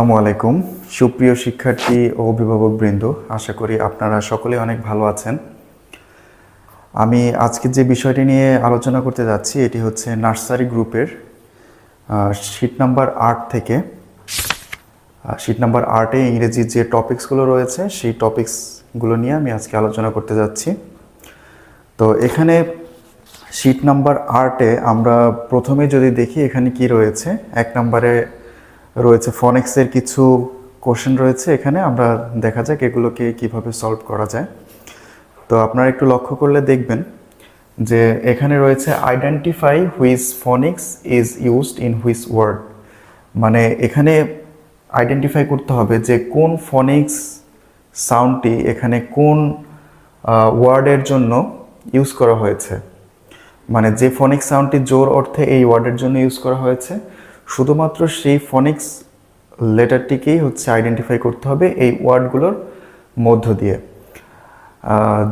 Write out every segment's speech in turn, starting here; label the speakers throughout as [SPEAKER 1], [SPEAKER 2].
[SPEAKER 1] আসসালামু আলাইকুম। সুপ্রিয় শিক্ষার্থী ও অভিভাবক বৃন্দ, আশা করি আপনারা সকলে অনেক ভালো আছেন। আমি আজকে যে বিষয়টি নিয়ে আলোচনা করতে যাচ্ছি, এটি হচ্ছে নার্সারি গ্রুপের শীট নাম্বার আট থেকে। শীট নাম্বার আটে ইংরেজির যে টপিকসগুলো রয়েছে, সেই টপিকসগুলো নিয়ে আমি আজকে আলোচনা করতে যাচ্ছি। তো এখানে শীট নাম্বার আটে আমরা প্রথমে যদি দেখি এখানে কি রয়েছে, এক নম্বরে রয়েছে ফনেক্সের কিছু কোশ্চেন রয়েছে এখানে। আমরা দেখা যাক এগুলোকে কীভাবে সলভ করা যায়। তো আপনারা একটু লক্ষ্য করলে দেখবেন যে এখানে রয়েছে identify which phonics is used in which word মানে এখানে আইডেন্টিফাই করতে হবে যে কোন ফনিক্স সাউন্ডটি এখানে কোন ওয়ার্ডের জন্য ইউজ করা হয়েছে। মানে যে ফনিক্স সাউন্ডটি জোর অর্থে এই ওয়ার্ডের জন্য ইউজ করা হয়েছে শুধুমাত্র সেই ফনিক্স লেটারটিকেই হচ্ছে আইডেন্টিফাই করতে হবে এই ওয়ার্ডগুলোর মধ্য দিয়ে।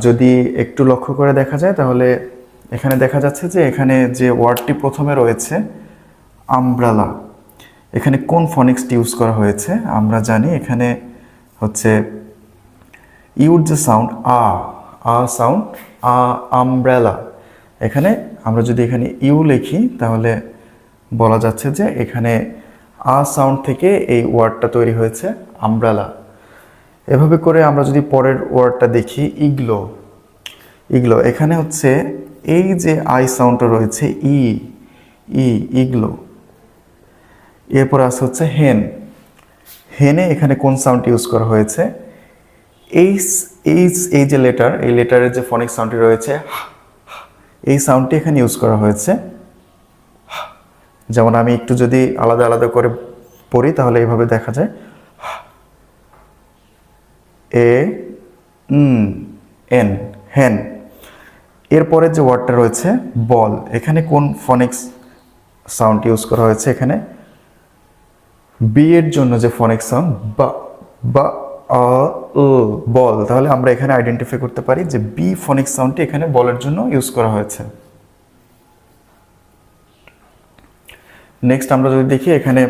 [SPEAKER 1] যদি একটু লক্ষ্য করে দেখা যায়, তাহলে এখানে দেখা যাচ্ছে যে এখানে যে ওয়ার্ডটি প্রথমে রয়েছে, আমব্রালা। এখানে কোন ফনিক্সটি ইউজ করা হয়েছে? আমরা জানি এখানে হচ্ছে ইউর যে সাউন্ড আ আ সাউন্ড আ, আমব্রেলা। এখানে আমরা যদি এখানে ইউ লিখি, তাহলে বলা যাচ্ছে যে এখানে আ সাউন্ড থেকে এই ওয়ার্ডটা তৈরি হয়েছে, আমব্রেলা। এভাবে করে আমরা যদি পরের ওয়ার্ডটা দেখি, ইগলো। ইগলো, এখানে হচ্ছে এই যে আই সাউন্ডটা রয়েছে, ই ই, ইগলো। এরপর আছে হচ্ছে হেন। হেনে এখানে কোন সাউন্ড ইউজ করা হয়েছে? এইস এইস এই যে লেটার, এই লেটারের যে ফনিক সাউন্ডটি রয়েছে, এই সাউন্ডটি এখানে ইউজ করা হয়েছে। যেমন আমি একটু যদি আলাদা আলাদা করে পড়ি, তাহলে এইভাবে দেখা যায়। এ এন, হেন। এরপরে যে ওয়ার্ডটা রয়েছে, বল। এখানে কোন ফনিক্স সাউন্ড ইউজ করা হয়েছে এখানে? বি এর জন্য যে ফনিক সাউন্ড, বা বা বল। তাহলে আমরা এখানে আইডেন্টিফাই করতে পারি যে বি ফনিক সাউন্ডটি এখানে বলের জন্য ইউজ করা হয়েছে। নেক্সট আমরা যদি দেখি, এখানে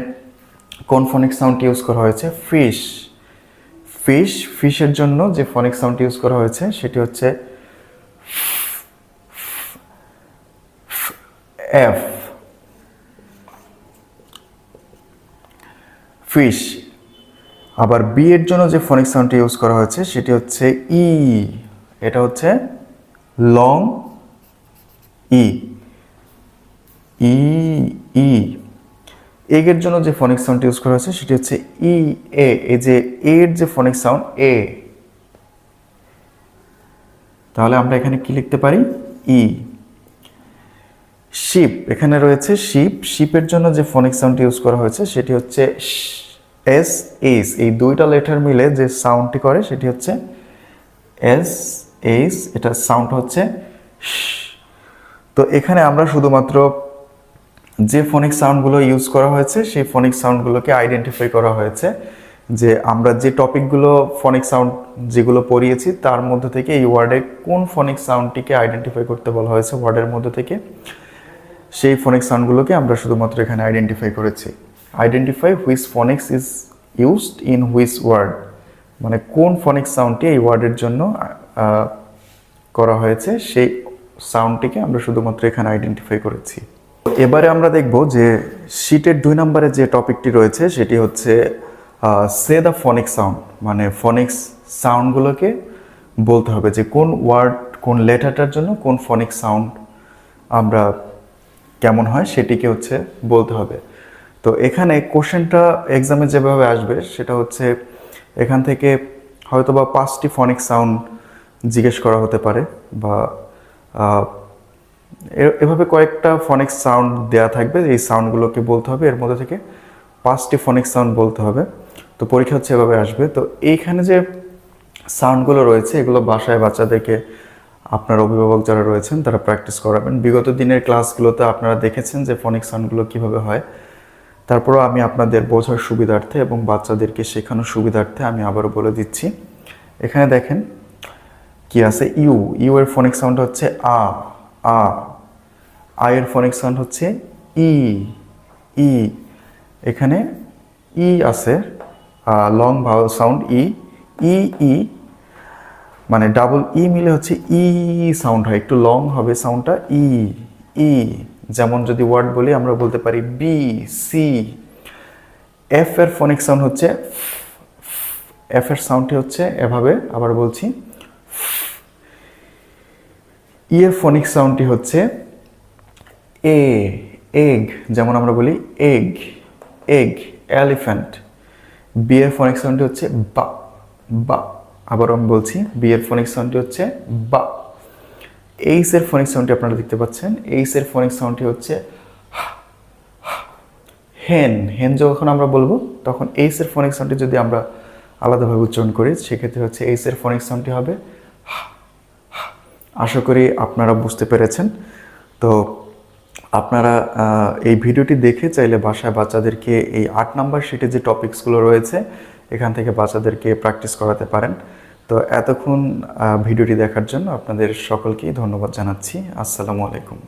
[SPEAKER 1] কোন ফনিক সাউন্ড ইউজ করা হয়েছে? ফিশ ফিশ ফিশের জন্য যে ফনিক সাউন্ড ইউজ করা হয়েছে, সেটি হচ্ছে এফ ফিশ আবার বি এর জন্য যে ফনিক সাউন্ডটি ইউজ করা হয়েছে, সেটি হচ্ছে ই এটা হচ্ছে লং ই ই ই এর জন্য যে ফনিক সাউন্ড ইউজ করা হয়েছে, সেটি হচ্ছে ই এ এই যে এর যে ফনিক সাউন্ড এ তাহলে আমরা এখানে কি লিখতে পারি? ই শিপ এখানে রয়েছে শিপ শিপের জন্য যে ফনিক সাউন্ড ইউজ করা হয়েছে, সেটি হচ্ছে এস এইস এই দুইটা লেটার মিলে যে সাউন্ডটি করে, সেটি হচ্ছে এস এইস এটা সাউন্ড হচ্ছে তো এখানে আমরা শুধুমাত্র যে ফনিক সাউন্ডগুলো ইউজ করা হয়েছে, সেই ফনিক সাউন্ডগুলোকে আইডেন্টিফাই করা হয়েছে যে আমরা যে টপিকগুলো ফনিক সাউন্ড যেগুলো পড়িয়েছি, তার মধ্যে থেকে এই ওয়ার্ডে কোন ফনিক সাউন্ডটিকে আইডেন্টিফাই করতে বলা হয়েছে ওয়ার্ডের মধ্যে থেকে? সেই ফনিক সাউন্ডগুলোকে আমরা শুধুমাত্র এখানে আইডেন্টিফাই করেছি। Identify which phonics is used in which word মানে কোন ফনিক সাউন্ডটি এই ওয়ার্ডের জন্য করা হয়েছে, সেই সাউন্ডটিকে আমরা শুধুমাত্র এখানে আইডেন্টিফাই করেছি। এবারে আমরা দেখব যে শীটের দুই নম্বরে যে টপিকটি রয়েছে, সেটি হচ্ছে সে দ্য ফনিক সাউন্ড মানে ফনিক্স সাউন্ডগুলোকে বলতে হবে যে কোন ওয়ার্ড কোন লেটারটার জন্য কোন ফনিক সাউন্ড আমরা কেমন হয় সেটিকে হচ্ছে বলতে হবে। তো এখানে কোশ্চেনটা এক্সামে যেভাবে আসবে, সেটা হচ্ছে এখান থেকে হয়তো বা পাঁচটি ফনিক সাউন্ড জিজ্ঞেস করা হতে পারে বা এভাবে কয়েকটা ফনিক সাউন্ড দেয়া থাকবে, এই সাউন্ডগুলোকে বলতে হবে। এর মধ্যে থেকে পাঁচটি ফনিক সাউন্ড বলতে হবে। তো পরীক্ষা হচ্ছে এভাবে আসবে। তো এইখানে যে সাউন্ডগুলো রয়েছে, এগুলো বাসায় বাচ্চাদেরকে আপনার অভিভাবক যারা রয়েছেন, তারা প্র্যাকটিস করাবেন। বিগত দিনের ক্লাসগুলোতে আপনারা দেখেছেন যে ফনিক সাউন্ডগুলো কীভাবে হয়। তারপরও আমি আপনাদের বোঝার সুবিধার্থে এবং বাচ্চাদেরকে শেখানোর সুবিধার্থে আমি আবারও বলে দিচ্ছি। এখানে দেখেন কি আছে? ইউ ইউ এর ফনিক সাউন্ড হচ্ছে আ। আ। আয়ের ফনিক সাউন্ড হচ্ছে ই ই। এখানে ই আছে long vowel sound E E E. মানে ডাবল ই মিলে হচ্ছে ই সাউন্ড হয়, একটু লং হবে সাউন্ডটা ই ই। যেমন যদি ওয়ার্ড বলি আমরা বলতে পারি বি সি এফ এর ফোনিক সাউন্ড হচ্ছে এফ এর সাউন্ডটি হচ্ছে, এভাবে আবার বলছি ই এর ফোনিক সাউন্ডটি হচ্ছে এ এগ যেমন আমরা বলি এগ এগ এলিফ্যান্ট বি এর ফোনিক সাউন্ডটি হচ্ছে বা বা আবার আমি বলছি বি এর ফোনিক সাউন্ডটি হচ্ছে বা এইস এর ফোনিক সাউন্ডটি আপনারা দেখতে পাচ্ছেন। এইস এর ফোনিক সাউন্ডটি হচ্ছে হেন হেন যখন আমরা বলব, তখন এইস এর ফোনিক সাউন্ডটি যদি আমরা আলাদাভাবে উচ্চারণ করি, সেক্ষেত্রে হচ্ছে এইস এর ফোনিক সাউন্ডটি হবে আশা করি আপনারা বুঝতে পেরেছেন। তো আপনারা এই ভিডিওটি দেখে চাইলে বাসায় বাচ্চাদেরকে এই আট নাম্বার শিটে যে টপিকসগুলো রয়েছে, এখান থেকে বাচ্চাদেরকে প্র্যাকটিস করাতে পারেন। তো এতক্ষণ ভিডিওটি দেখার জন্য আপনাদের সকলকেই ধন্যবাদ জানাচ্ছি। আসসালামু আলাইকুম।